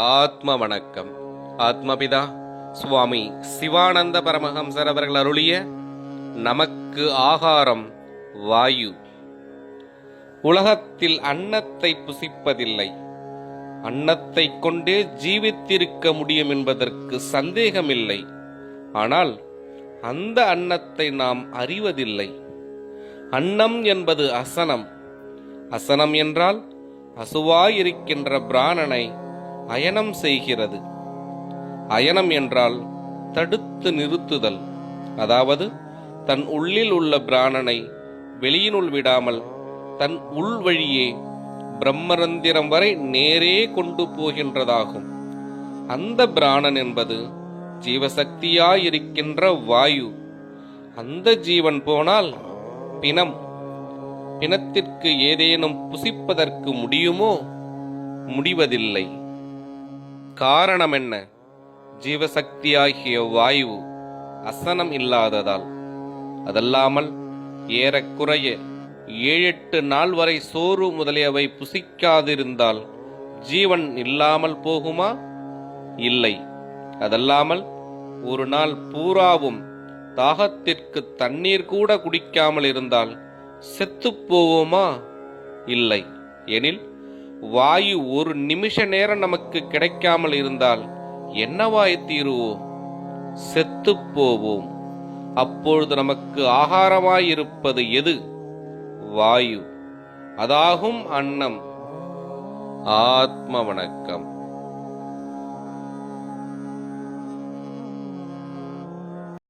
ஆத்ம வணக்கம். ஆத்மபிதா சுவாமி சிவானந்த பரமஹம்சர் அவர்கள் அருளிய நமக்கு ஆகாரம் வாயு. உலகத்தில் அன்னத்தை புசிப்பதில்லை. அன்னத்தை கொண்டே ஜீவித்திருக்க முடியும் என்பதற்கு சந்தேகமில்லை. ஆனால் அந்த அன்னத்தை நாம் அறிவதில்லை. அன்னம் என்பது அசனம். அசனம் என்றால் அசுவாயிருக்கின்ற பிராணனை அயனம் செய்கிறது. அயனம் என்றால் தடுத்து நிறுத்துதல். அதாவது தன் உள்ளில் உள்ள பிராணனை வெளியினுள் விடாமல் தன் உள் வழியே பிரம்மரந்திரம் வரை நேரே கொண்டு போகின்றதாகும். அந்த பிராணன் என்பது ஜீவசக்தியாயிருக்கின்ற வாயு. அந்த ஜீவன் போனால் பிணம். பிணத்திற்கு ஏதேனும் புசிப்பதற்கு முடியுமோ? முடிவதில்லை. காரணம் என்ன? ஜீவசக்தியாகிய வாயு அசனம் இல்லாததால். அதல்லாமல் ஏறக்குறைய ஏழெட்டு நாள் வரை சோறு முதலியவை புசிக்காதிருந்தால் ஜீவன் இல்லாமல் போகுமா? இல்லை. அதல்லாமல் ஒரு நாள் பூராவும் தாகத்திற்கு தண்ணீர் கூட குடிக்காமல் இருந்தால் செத்துப்போவோமா இல்லை. எனில் வாயு ஒரு நிமிஷ நேரம் நமக்கு கிடைக்காமல் இருந்தால் என்னவாய் தீருவோம்? செத்து போவோம். அப்பொழுது நமக்கு ஆகாரமாயிருப்பது எது? வாயு. அதாகும் அன்னம். ஆத்ம வணக்கம்.